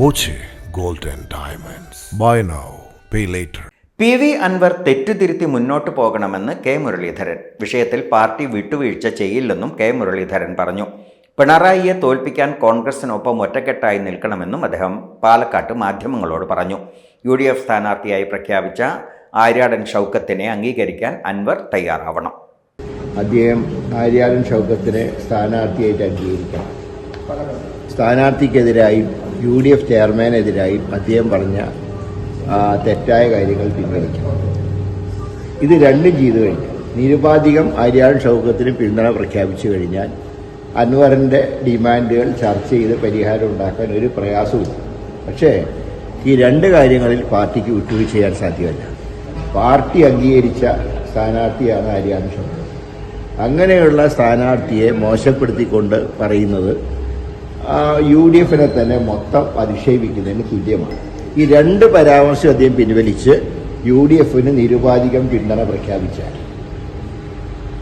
Boche golden diamonds. Buy now pay later P V Anwar തെറ്റുതിരുത്തി മുന്നോട്ട് പോകണമെന്ന് K Muraleedharan. വിഷയത്തിൽ party വിട്ടുവീഴ്ച ചെയ്യില്ലെന്നും കെ മുരളീധരൻ പറഞ്ഞു. പിണറായിയെ തോൽപ്പിക്കാൻ കോൺഗ്രസിനൊപ്പം ഒറ്റക്കെട്ടായി നിൽക്കണമെന്നും അദ്ദേഹം പാലക്കാട്ട് മാധ്യമങ്ങളോട് പറഞ്ഞു. യു ഡി എഫ് സ്ഥാനാർത്ഥിയായി പ്രഖ്യാപിച്ച ആര്യാടൻ ഷൗക്കത്തിനെ അംഗീകരിക്കാൻ അൻവർ തയ്യാറാവണം. അദ്ദേഹം ആര്യാടൻ ഷൗക്കത്തിനെ സ്ഥാനാർത്ഥിയായിട്ട് അംഗീകരിക്കണം. സ്ഥാനാർത്ഥിക്കെതിരായും യു ഡി എഫ് ചെയർമാനെതിരായി അദ്ദേഹം പറഞ്ഞ തെറ്റായ കാര്യങ്ങൾ പിൻവലിക്കും. ഇത് രണ്ടും ചെയ്തു കഴിഞ്ഞാൽ നിരുപാധികം ആര്യാൾ ഷൗക്കത്തിന് പിന്തുണ പ്രഖ്യാപിച്ചു കഴിഞ്ഞാൽ അൻവറിന്റെ ഡിമാൻഡുകൾ ചർച്ച ചെയ്ത് പരിഹാരം ഉണ്ടാക്കാൻ ഒരു പ്രയാസവും പക്ഷേ ഈ രണ്ട് കാര്യങ്ങളിൽ പാർട്ടിക്ക് വിട്ടുവീഴ്ച ചെയ്യാൻ സാധ്യമല്ല. പാർട്ടി അംഗീകരിച്ച സ്ഥാനാർത്ഥിയാണ് ആര്യാൻ ഷൗക്കത്ത്. അങ്ങനെയുള്ള സ്ഥാനാർത്ഥിയെ മോശപ്പെടുത്തിക്കൊണ്ട് പറയുന്നത് യു ഡി എഫിനെ തന്നെ മൊത്തം അധിക്ഷേപിക്കുന്നതിന് തുല്യമാണ്. ഈ രണ്ട് പരാമർശം അദ്ദേഹം പിൻവലിച്ച് യു ഡി എഫിന് നിരുപാധികം പിന്തുണ പ്രഖ്യാപിച്ചാൽ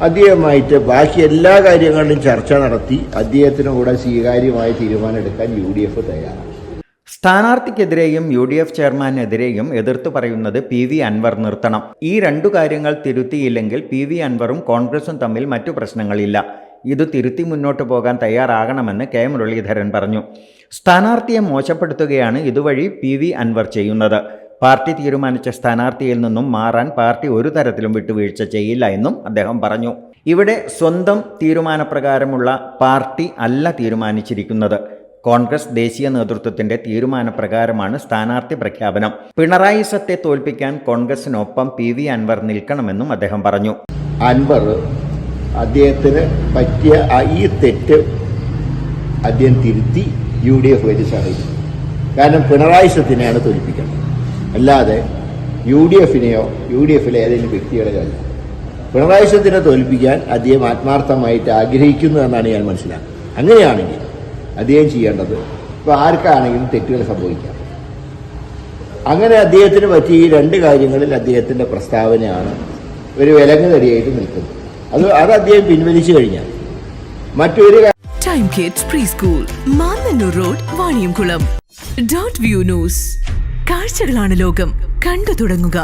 അദ്ദേഹമായിട്ട് ബാക്കി എല്ലാ കാര്യങ്ങളിലും ചർച്ച നടത്തി അദ്ദേഹത്തിന് കൂടെ സ്വീകാര്യമായ തീരുമാനമെടുക്കാൻ യു ഡി എഫ് തയ്യാറാണ്. സ്ഥാനാർത്ഥിക്കെതിരെയും യു ഡി എഫ് ചെയർമാനെതിരെയും എതിർത്തു പറയുന്നത് പി വി അൻവർ നിർത്തണം. ഈ രണ്ടു കാര്യങ്ങൾ തിരുത്തിയില്ലെങ്കിൽ പി വി അൻവറും കോൺഗ്രസും തമ്മിൽ മറ്റു പ്രശ്നങ്ങളില്ല. ഇത് തിരുത്തി മുന്നോട്ട് പോകാൻ തയ്യാറാകണമെന്ന് കെ മുരളീധരൻ പറഞ്ഞു. സ്ഥാനാർത്ഥിയെ മോശപ്പെടുത്തുകയാണ് ഇതുവഴി പി വി അൻവർ ചെയ്യുന്നത്. പാർട്ടി തീരുമാനിച്ച സ്ഥാനാർത്ഥിയിൽ നിന്നും മാറാൻ പാർട്ടി ഒരു തരത്തിലും വിട്ടുവീഴ്ച ചെയ്യില്ല എന്നും അദ്ദേഹം പറഞ്ഞു. ഇവിടെ സ്വന്തം തീരുമാനപ്രകാരമുള്ള പാർട്ടി അല്ല തീരുമാനിച്ചിരിക്കുന്നത്. കോൺഗ്രസ് ദേശീയ നേതൃത്വത്തിന്റെ തീരുമാനപ്രകാരമാണ് സ്ഥാനാർത്ഥി പ്രഖ്യാപനം. പിണറായി സത്തെ തോൽപ്പിക്കാൻ കോൺഗ്രസിനൊപ്പം പി വി അൻവർ നിൽക്കണമെന്നും അദ്ദേഹം പറഞ്ഞു. അൻവർ അദ്ദേഹത്തിന് പറ്റിയ ഈ തെറ്റ് അദ്ദേഹം തിരുത്തി യു ഡി എഫ് വഴി സഹായിക്കും കാരണം പിണറായി സത്തിനെയാണ് തോൽപ്പിക്കേണ്ടത്. അല്ലാതെ യു ഡി എഫിനെയോ യു ഡി എഫിലെ ഏതെങ്കിലും വ്യക്തികളെയോ അല്ല. പിണറായി സത്തിനെ തോൽപ്പിക്കാൻ അദ്ദേഹം ആത്മാർത്ഥമായിട്ട് ആഗ്രഹിക്കുന്നു എന്നാണ് ഞാൻ മനസ്സിലാക്കുന്നത്. അങ്ങനെയാണെങ്കിൽ അദ്ദേഹം ചെയ്യേണ്ടത് ഇപ്പോൾ ആർക്കാണെങ്കിലും തെറ്റുകൾ സംഭവിക്കാം. അങ്ങനെ അദ്ദേഹത്തിന് പറ്റിയ ഈ രണ്ട് കാര്യങ്ങളിൽ അദ്ദേഹത്തിന്റെ പ്രസ്താവനയാണ് ഒരു വിലങ്ങുതടിയായിട്ട് നിൽക്കുന്നത്. അത് അത് അദ്ദേഹം പിൻവലിച്ചു കഴിഞ്ഞാൽ. മറ്റൊരു time kids pre school Mannannur road Vaniyamkulam dot view news കാഴ്ചകളാണ് ലോകം. കണ്ടു തുടങ്ങുക.